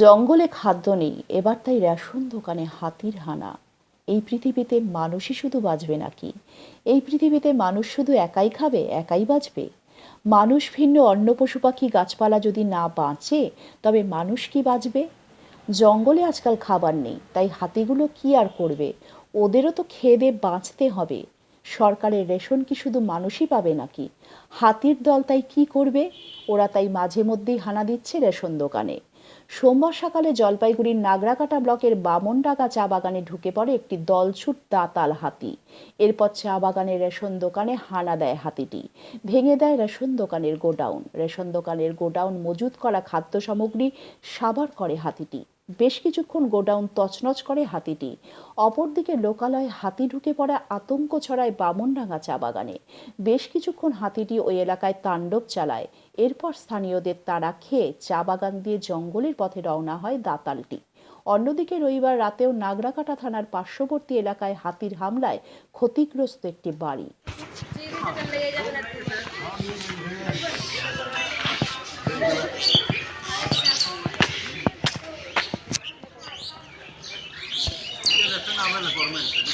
জঙ্গলে খাদ্য নেই, এবার তাই রেশন দোকানে হাতির হানা। এই পৃথিবীতে মানুষই শুধু বাঁচবে নাকি? এই পৃথিবীতে মানুষ শুধু একাই খাবে, একাই বাঁচবে? মানুষ ভিন্ন অন্য পশু পাখি গাছপালা যদি না বাঁচে, তবে মানুষ কি বাঁচবে? জঙ্গলে আজকাল খাবার নেই, তাই হাতিগুলো কি আর করবে? ওদেরও তো খেয়ে দিয়ে বাঁচতে হবে। সরকারের রেশন কি শুধু মানুষই পাবে নাকি? হাতির দল তাই কি করবে? ওরা তাই মাঝে মধ্যেই হানা দিচ্ছে রেশন দোকানে। সোমবার সকালে জলপাইগুড়ির নাগরাকাটা ব্লকের বামনডাঙ্গা চা বাগানে ঢুকে পড়ে একটি দলছুট দাতাল হাতি। এরপর চা বাগানের রেশন দোকানে হানা দেয় হাতিটি। ভেঙে দেয় রেশন দোকানের গোডাউন। রেশন দোকানের গোডাউন মজুত করা খাদ্য সামগ্রী সাবার করে হাতিটি। বেশ কিছুক্ষণ গোডাউন তছনছ করে হাতিটি অপরদিকে লোকালয়ে হাতি ঢুকে পড়া আতঙ্ক ছড়ায় বামনডাঙ্গা চা বাগানে বেশ কিছুক্ষণ হাতিটি ওই এলাকায় তাণ্ডব চালায় এরপর স্থানীয়দের তারা খেয়ে চা বাগান দিয়ে জঙ্গলের পথে রওনা হয় দাতালটি অন্যদিকে রবিবার রাতেও নাগরাকাটা থানার পার্শ্ববর্তী এলাকায় হাতির হামলায় ক্ষতিগ্রস্ত একটি বাড়ি stava la formazione.